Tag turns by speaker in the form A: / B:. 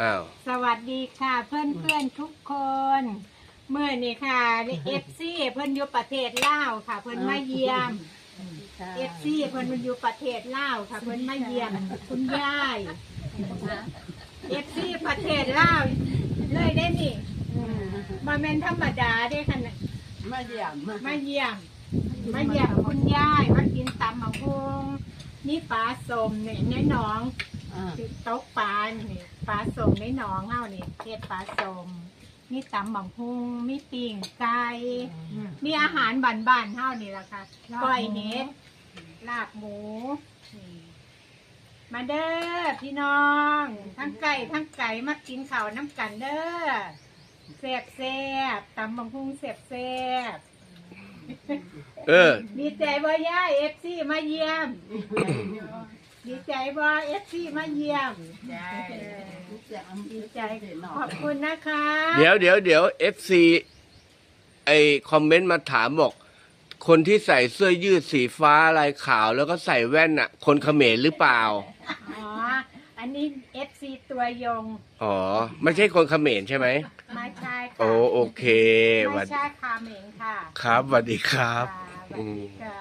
A: อ้าว
B: สวัสดีค่ะเพื่อนเพื่อนๆทุกคน เมื่อนี่ค่ะเอฟซีเพื่อนอยู่ประเทศลาวค่ะ เพื่อนมาเยี่ยมเอฟซีเพื่อนมันอยู่ประเทศลาวค่ะ เพื่อนมาเยี่ยมคุณยายเอฟซีประเทศลาวเลยได้นี่มาเป็นธรรมดาได้ขนาด
C: มาเยี่ยม
B: มาเยี่ยมมาเยี่ยมคุณยายมากินตำมะฮงนี่ปลาสมเนี่ยในหนอง
C: อ่า
B: ตกปลานี่ปลาสมในหนองเฮานี่เฮ็ดปลาสมมีตำบังฮุงมีปิ่งไก่มีอาหารบ้านๆเฮานี่ล่ะค่ะก้อยเห็ดลาบหมูนี่มาเด้อพี่น้อง ทั้งไก่ทั้งไก่มากินข้าวน้ำกันเด้อแซ่บแซ่บๆตำบังฮุงแซ่บแซ่บ
A: เออ
B: ๆดีใจบ่ย่าเอฟซีมาเยี่ยม ดีใจบ่เอฟซีมาเยี่ยม
C: ใช่
B: ดีใจขอบคุณนะคะ
A: เดี๋ยวเดี๋ยวเดี๋ยวเอฟซีไอคอมเมนต์มาถามบอก คนที่ใส่เสื้อยืดสีฟ้าลายขาวแล้วก็ใส่แว่นอะ คนเขมรหรือเปล่า
B: อ๋อ อันนี้เอฟซีตัวยง
A: อ๋อ ไม่ใช่คนเขมรใช่ไหม
B: ไม่ใช่ค่ะ
A: โอ้โอเคหวั
B: ไม่
A: ด
B: ใช่คาเหมงค่ะ
A: ครับสวัสดีครับ
B: ค่ะสวัส
A: อื
B: ดี
A: ม
B: ค่ะ